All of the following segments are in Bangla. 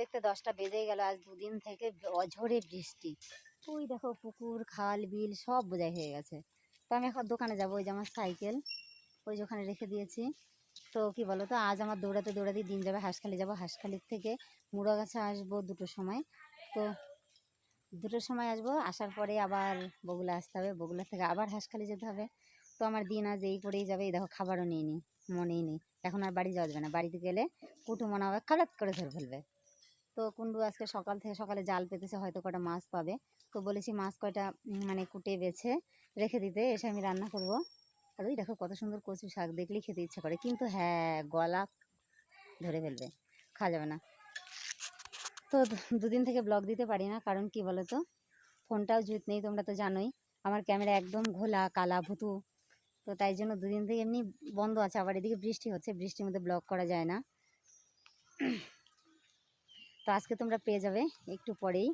দেখতে দশটা বেজে গেল, আজ দুদিন থেকে অঝরে বৃষ্টি। ওই দেখো পুকুর, খাল, বিল সব বোঝাই হয়ে গেছে। তো আমি এখন দোকানে যাব, ওই যে আমার সাইকেল, ওই যে ওখানে রেখে দিয়েছি। তো কি বলো তো, আজ আমার দৌড়াতে দৌড়াতে দিন যাবে হাঁসখালি। যাব হাঁসখালির থেকে মুড়া মুড়াগাছা আসব দুটোর সময়। তো দুটোর সময় আসব, আসার পরে আবার বগুলা আসতে হবে। বগুলা থেকে আবার হাঁসখালি যেতে হবে। তো আমার দিন আজ এই করেই যাবে। এই দেখো খাবারও নিয়ে নি মনেই নেই। এখন আর বাড়ি যাওয়া যাবে না। বাড়িতে গেলে কুটু মনে হবে খালাত করে ধরে ফেলবে। তো কুন্ডু আজকে সকাল থেকে সকালে জাল পেতেছে, হয়তো কটা মাছ পাবে। তো বলেছি মাছ কয়টা মানে কুটে বেছে রেখে দিতে, এসে আমি রান্না করব। আর ওই দেখো কত সুন্দর কচু শাক দেখলেই খেতে ইচ্ছা করে। কিন্তু হ্যাঁ গলা ধরে ফেলবে, খাওয়া যাবে না। তো দুদিন থেকে ব্লগ দিতে পারি না, কারণ কি বলো তো ফোনটাও জুত নেই, তোমরা তো জানোই। আমার ক্যামেরা একদম ঘোলা, কালা, ভুতু। তো তাই জন্য দুদিন থেকে এমনি বন্ধ আছে, আবার এদিকে বৃষ্টি হচ্ছে, বৃষ্টির মধ্যে ব্লগ করা যায় না। তো আজকে তোমরা পেয়ে যাবে একটু পরেই।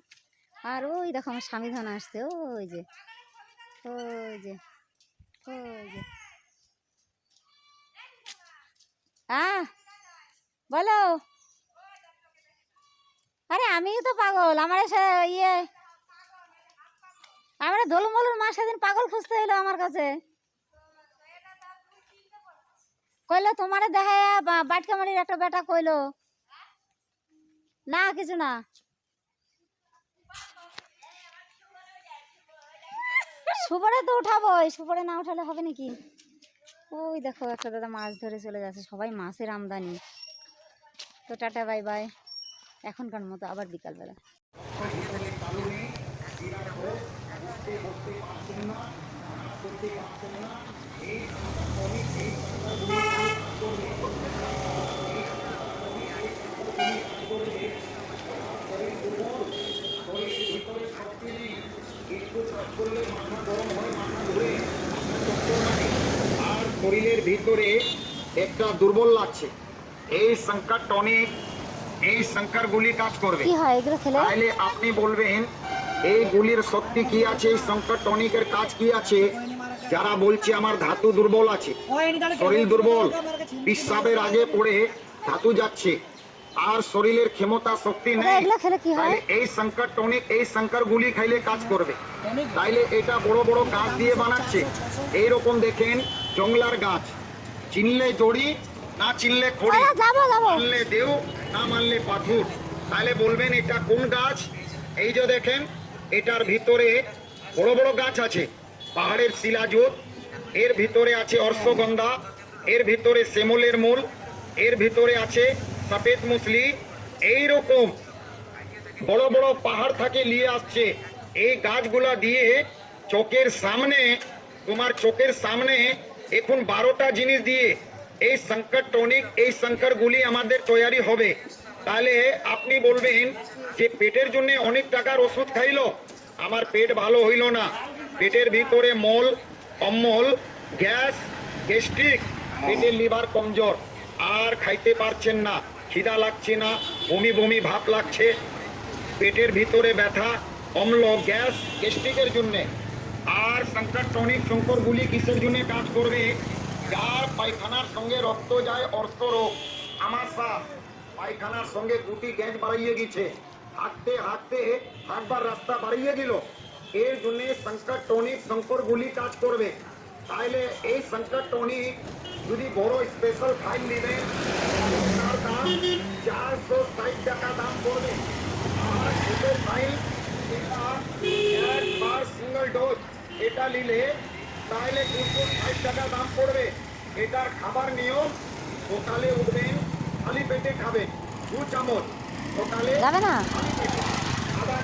আর ওই দেখো আমার স্বামী ধন আসছে, ওই যে ওই যে ওই যে। বলো। আরে আমিও তো পাগল, আমার ইয়ে আমার দোলমলুর মা সেদিন পাগল খুঁজতে এলো আমার কাছে। কইলো তোমারে দেখে বাটকামারির একটা বেটা কইলো। না, কিছু না। সুপারে তো উঠাবো সুপারে না উঠালে হবে নাকি? ওই দেখো, একটা দাদা মাছ ধরে চলে যাচ্ছে সবাই মাছের আমদানি। তো টাটা, বাই বাই। এখনকার মতো আবার বিকালবেলা। আর শরীরের ভিতরে একটা দুর্বল লাগছে। এই সংকট টনিক এই সংকর গুলি কাজ করবে। কি হয় এগুলো খেলে? তাহলে আপনি বলবেন এই গুলির শক্তি কি আছে? এই সংকট টনিকের কাজ কি আছে? যারা বলছে আমার ধাতু দুর্বল আছে শরীর দুর্বল বিশ্বাবের আগে পড়ে ধাতু যাচ্ছে। আর শরীরের ক্ষমতা শক্তি নেই। তাহলে এই সংকট টনিক এই সংকর গুলি খাইলে কাজ করবে। তাইলে এটা বড় বড় গাছ দিয়ে বানাচ্ছে। এই রকম দেখেন জংলার গাছ। চিনলে জড়ি না চিনলে খড়ি। মানলে দেও না মানলে পাথর। তাহলে বলবেন এটা কোন গাছ? এই যে দেখেন এটার ভিতরে বড় বড় গাছ আছে। পাহাড়ের শিলাজোত এর ভিতরে আছে অর্শগন্ধা। এর ভিতরে শ্যামলের মূল। এর ভিতরে আছে সফেদ মুসলি এই রকম বড় বড় পাহাড় থেকে নিয়ে আসছে। এই গাছগুলা দিয়ে চোখের সামনে, তোমার চোখের সামনে এখন বারোটা জিনিস দিয়ে এই সংকট টনিক, এই সংকরগুলি আমাদের তৈরি হবে। তাহলে আপনি বলবেন যে পেটের জন্য অনেক টাকার ওষুধ খাইলো, আমার পেট ভালো হইল না। পেটের ভিতরে মল, অম্মল, গ্যাস, গ্যাস্ট্রিক, পেটের লিভার কমজোর, আর খাইতে পারছেন না। খিদা লাগছে না, বমি বমি ভাব লাগছে। পেটের ভিতরে ব্যথা, অম্ল, গ্যাস, গ্যাস্ট্রিকের জন্যে। আর সংকট, টনিক শঙ্করগুলি কিসের জন্য কাজ করবে? যার পায়খানার সঙ্গে রক্ত যায় অর্থ রোগ। আমাশা পায়খানার সঙ্গে গুটি গ্যাস বাড়িয়ে গেছে হাঁটতে হাঁটতে হাঁটবার রাস্তা বাড়িয়ে গেল এর জন্য সংকট, টনিক শঙ্করগুলি কাজ করবে। তাইলে এই সংকট, টনিক যদি বড় স্পেশাল ফাইল দাম চারশো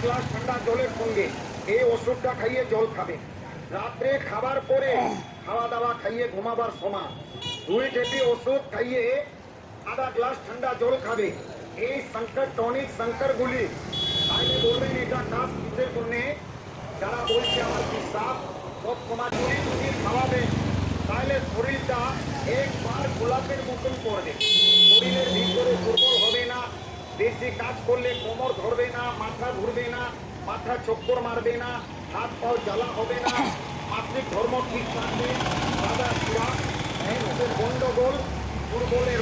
গ্লাস ঠান্ডা জলের সঙ্গে এই ওষুধটা খাইয়ে জল খাবে রাত্রে খাবার পরে খাওয়া দাওয়া খাইয়ে ঘুমাবার সময় দুই টেপি ওষুধ খাইয়ে আধা গ্লাস ঠান্ডা জল খাবে এই সংকট টনিক সংকর গুলি তাইলে বলবেন এটা কাজ কিসের জন্য যারা বলছে আমার বিশ্বাস সব সময় যদি যদি খাওয়াবেন তাহলে শরীরটা একবার গোলাপের মতন করবে শরীরের ভিতরে দুর্বল হবে না বেশি কাজ করলে কোমর ধরবে না মাথা ঘুরবে না মাথা চক্কর মারবে না হাত পাও জ্বালা হবে না মাতৃক ধর্ম ঠিক থাকবে সাদা গন্ডগোল দুর্বলের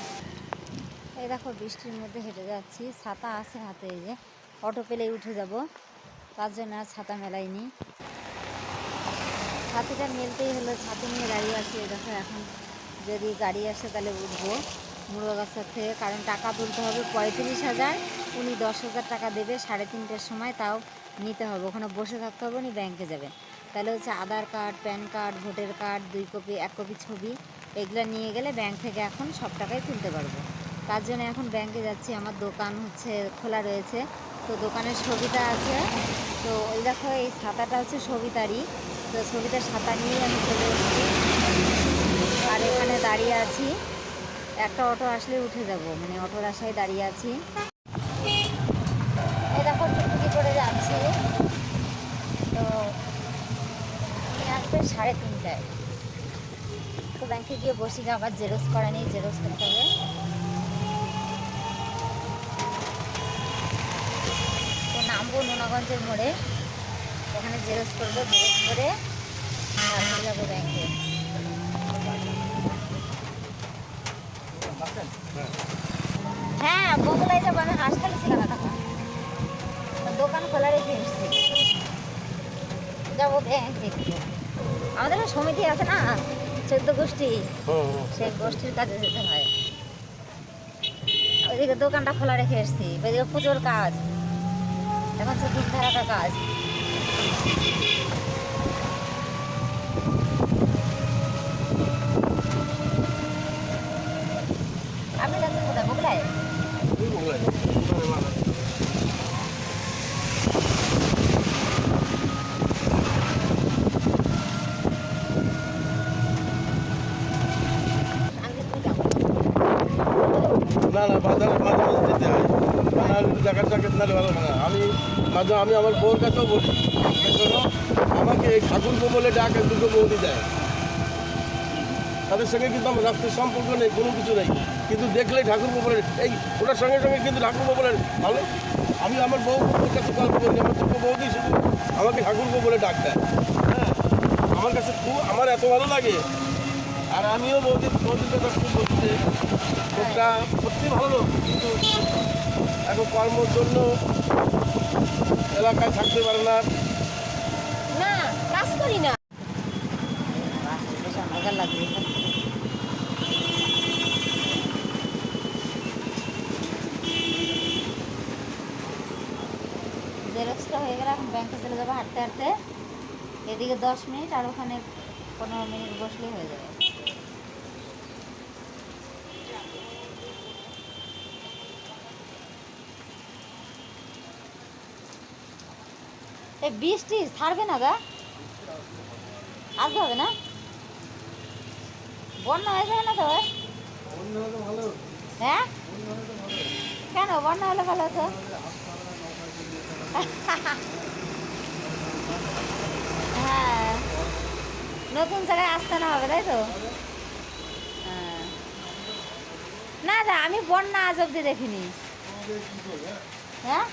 এই দেখো। বৃষ্টির মধ্যে হেঁটে যাচ্ছি। ছাতা আছে হাতে, এই যে অটো পেলেই উঠে যাব। তার জন্য আর ছাতা মেলাইনি। ছাতিটা মেলতেই হলো, ছাতি নিয়ে দাঁড়িয়ে আছি। এই দেখো এখন যদি গাড়ি আসে তাহলে উঠবো মুরগাছার থেকে। কারণ টাকা তুলতে হবে পঁয়ত্রিশ হাজার। উনি দশ হাজার টাকা দেবে, সাড়ে তিনটের সময় তাও নিতে হবে। ওখানে বসে থাকতে হবে, উনি ব্যাংকে যাবেন তাহলে হচ্ছে Aadhaar card, PAN card, voter card, দুই কপি, এক কপি ছবি, এগুলো নিয়ে গেলে ব্যাংক থেকে এখন সব টাকাই তুলতে পারব। তার জন্য এখন ব্যাংকে যাচ্ছি। আমার দোকান হচ্ছে খোলা রয়েছে। তো দোকানের সবিতা আছে। তো ওই দেখো, এই ছাতাটা হচ্ছে সবিতারই তো সবিতার ছাতা নিয়ে আমি চলে এসেছি। আর এখানে দাঁড়িয়ে আছি। একটা অটো আসলে উঠে যাব। মানে অটোর আশায় দাঁড়িয়ে আছি। দেখো, টুকটুকি করে যাচ্ছি। তো আসবে সাড়ে তিনটায়। তো ব্যাংকে গিয়ে বসি আবার জেরক্স করা নেই জেরক্স করতে হবে। নামবো নোনাগঞ্জের মোড়ে। ওখানে জেরক্স করব জেরক্স করে তারপরে যাব ব্যাংকে। হ্যাঁ বগুলায় যাব আমি হাসপাতালে ছিলাম এখন দোকান খোলা রেখে এসছি। যাব ব্যাংকে। আমাদের একটা সমিতি আছে না চোদ্দ গোষ্ঠী। সেই গোষ্ঠীর কাজে যেতে হয়। ওইদিকে দোকানটা খোলা রেখে এসছি ওইদিকে পুজোর কাজ। এখন তো দিন ধারাটা কাজ আপনি যাচ্ছেন কোথায় বগুলায় আমি তুই যাব না না বাজারে মাঝে মাঝে যেতে হয়। না জায়গা নাহলে ভালো না আমি মাঝে আমি আমার বউর কাছেও বলি আমাকে এই ঠাকুর বলে ডাকে, দুটো বৌদি দেয়। তাদের সঙ্গে কিন্তু আমার রাস্তার সম্পর্ক নেই, কোনো কিছু নেই। কিন্তু দেখলেই ঠাকুর বলে, এই ওটার সঙ্গে সঙ্গে কিন্তু ঠাকুর বলে, ভালো? আমি আমার বউ কাছে গল্প করি, আমার দুটো বৌদি শুধু আমাকে ঠাকুর বলে ডাক দেয়। হ্যাঁ আমার কাছে খুব, আমার এত ভালো লাগে। আর আমিও বৌদির বৌদির কথা খুব বলতে লোকটা সত্যি ভালো লোক, কিন্তু এখন কর্মর জন্য এলাকায় থাকতে পারে না। না, কাজ করি না। জেরক্সটা হয়ে গেলে এখন চলে যাব হাঁটতে হাঁটতে। এদিকে দশ মিনিট আর ওখানে পনেরো মিনিট বসলেই হয়ে যাবে। এই বৃষ্টি ছাড়বে না গা। আসতে হবে না? বন্যা হয়ে যাবে না তো? হ্যাঁ? কেন বন্যা হলে ভালো হতো? হ্যাঁ। নতুন জায়গায় আসতে না হবে, তাই তো? হ্যাঁ। না না, আমি বন্যা আজ অব্দি দেখিনি। হ্যাঁ?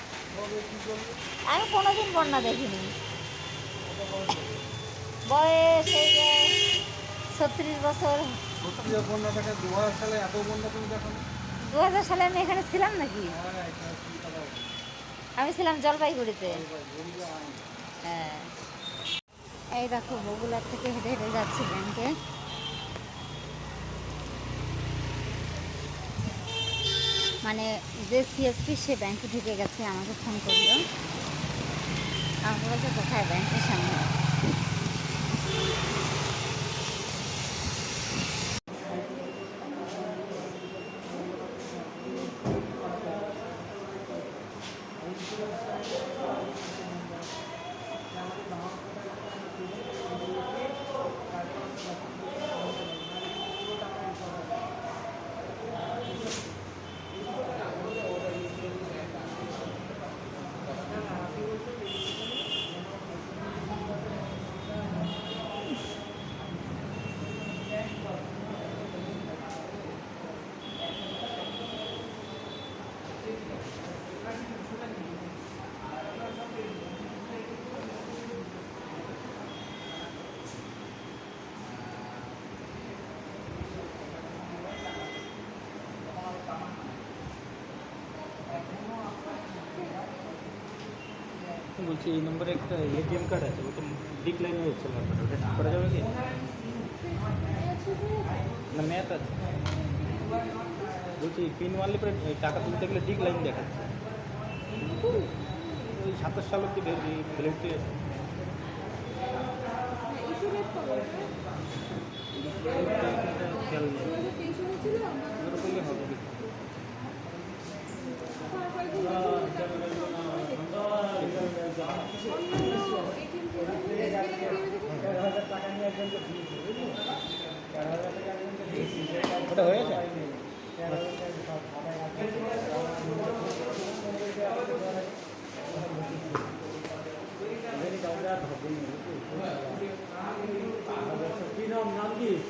আমি কোনোদিন বন্যা দেখিনি। বয়স এই যে ছত্রিশ বছর। দু হাজার সালে আমি এখানে ছিলাম নাকি? আমি ছিলাম জলপাইগুড়িতে। হ্যাঁ। এই দেখো বগুলার থেকে হেঁটে হেঁটে যাচ্ছি ব্যাংকে। মানে যে সিএসপি সে ব্যাংকে ঢুকে গেছে, আমাকে ফোন করল। আমাকে বলছে, কোথায় ব্যাংকের সামনে? বলছি, এই নম্বরে একটা এটিএম কার্ড আছে, ওটা ডিক্লাইন যাচ্ছে নাম্বারটা ওটা করা যাবে কি? না ম্যাথ আছে। বলছি পিন মারলে পরে টাকা তুলতে গেলে ডিক্লাইন দেখাচ্ছে। ওই সাতাশ সাল অব্দি ভ্যালিডিটি আছে খেয়াল নেই ওরকমই হবে কি ওটা হয়েছে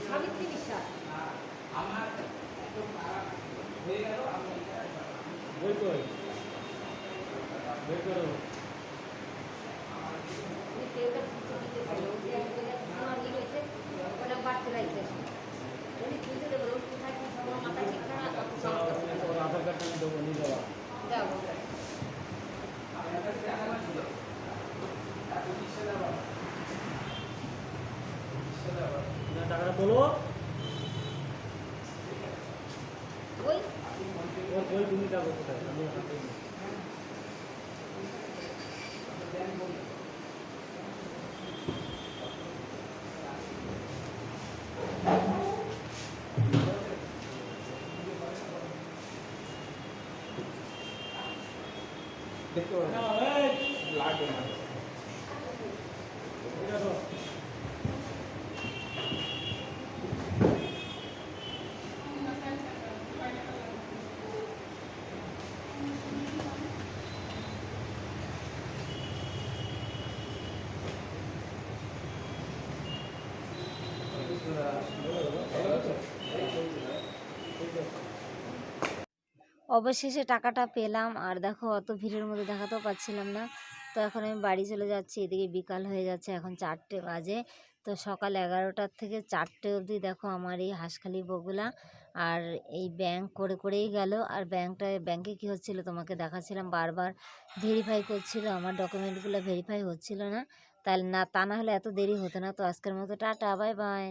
সাবিত্রী বিশ্বাস বই কই বই করো কেউটা কিছু দিতেছিল ওই যে আমার ই রয়েছে ওটা বাড়তে রাখতেছে উনি তুলতে দেবো ওর কোথায় কি সব মাথা ঠিক না ওর আধার কার্ডটা আমি দেবো নিয়ে যাওয়া যাব টাকাটা তোলো ওই ওর বই তুমি যাব কোথায় আমি ওখান থেকে নিই। দেখতে পারো না লাগে না অবশেষে টাকাটা পেলাম। আর দেখো, অত ভিড়ের মধ্যে দেখাতেও পাচ্ছিলাম না। তো এখন আমি বাড়ি চলে যাচ্ছি, এদিকে বিকাল হয়ে যাচ্ছে, এখন চারটে বাজে। তো সকাল এগারোটার থেকে চারটে অবধি দেখো আমার এই হাঁসখালি বগুলা। আর এই ব্যাংক করে করেই গেল। আর ব্যাংকটা ব্যাংকে কী হচ্ছিল তোমাকে দেখাচ্ছিলাম বারবার। ভেরিফাই করছিল, আমার ডকুমেন্টগুলো ভেরিফাই হচ্ছিল না। তাহলে না, তা না হলে এত দেরি হতো না। তো আজকের মতো টাটা বাই বাই